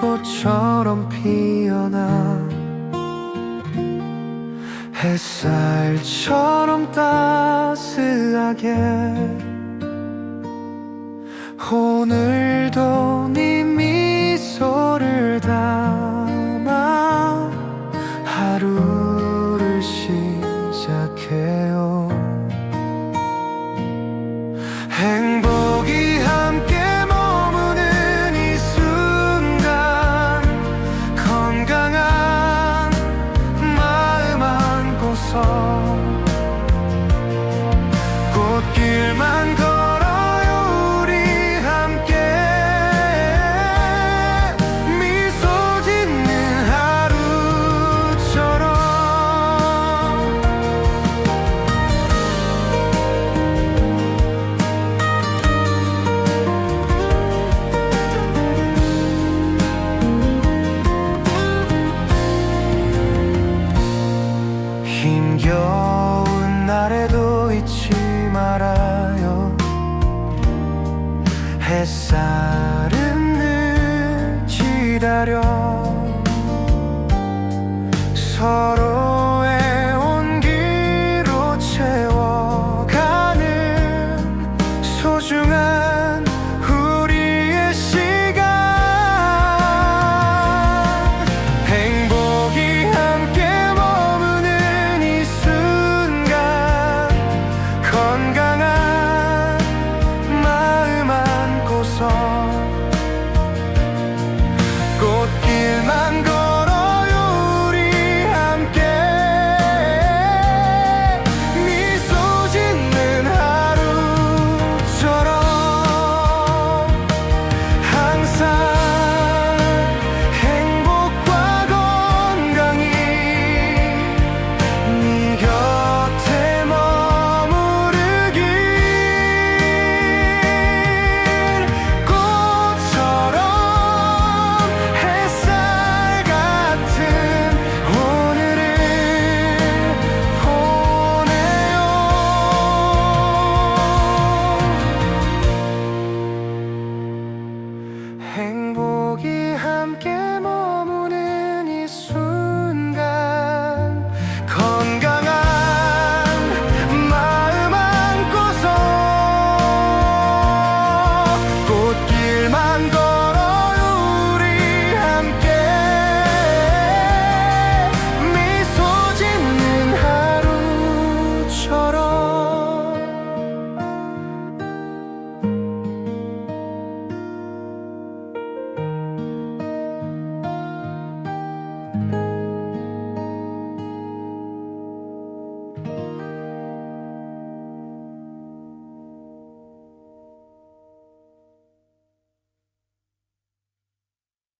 꽃처럼 피어나 햇살처럼 따스하게 오늘도 네 미소를 담아 하루를 시작해요. 행복 힘겨운 날에도 잊지 말아요. 햇살은 늘 기다려. 서 pumpkin